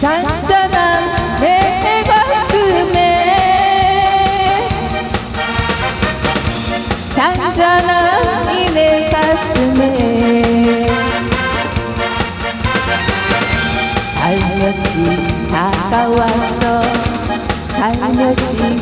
잔잔한 내 가슴에. 잔잔한 이 내 가슴에. 살며시 다가왔어. 살며시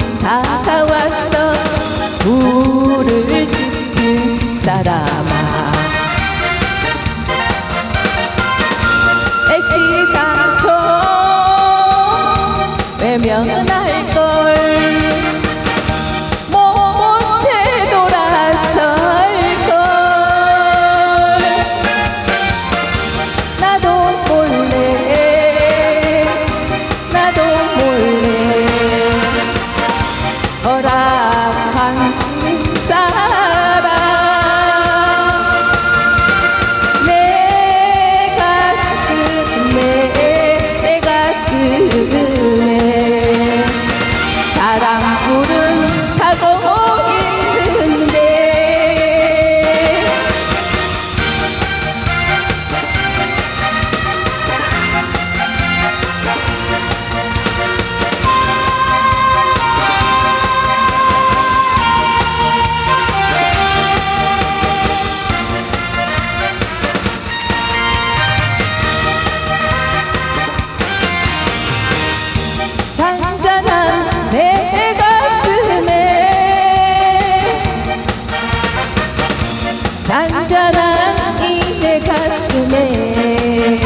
잔잔한 이 내 가슴에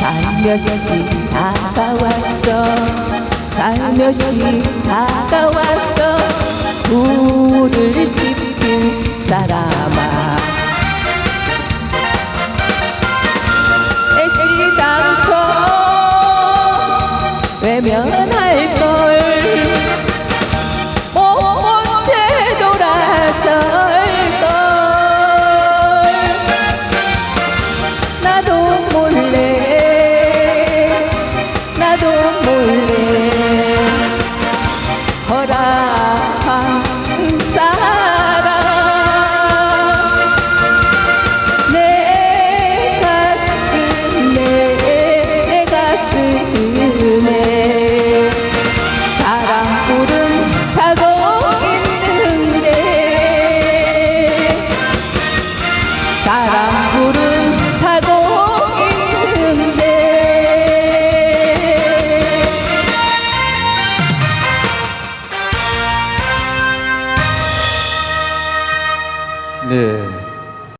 살며시 다가왔어 살며시 다가왔어. 불을 지핀 사람아. 애시당초 외면 Wagner.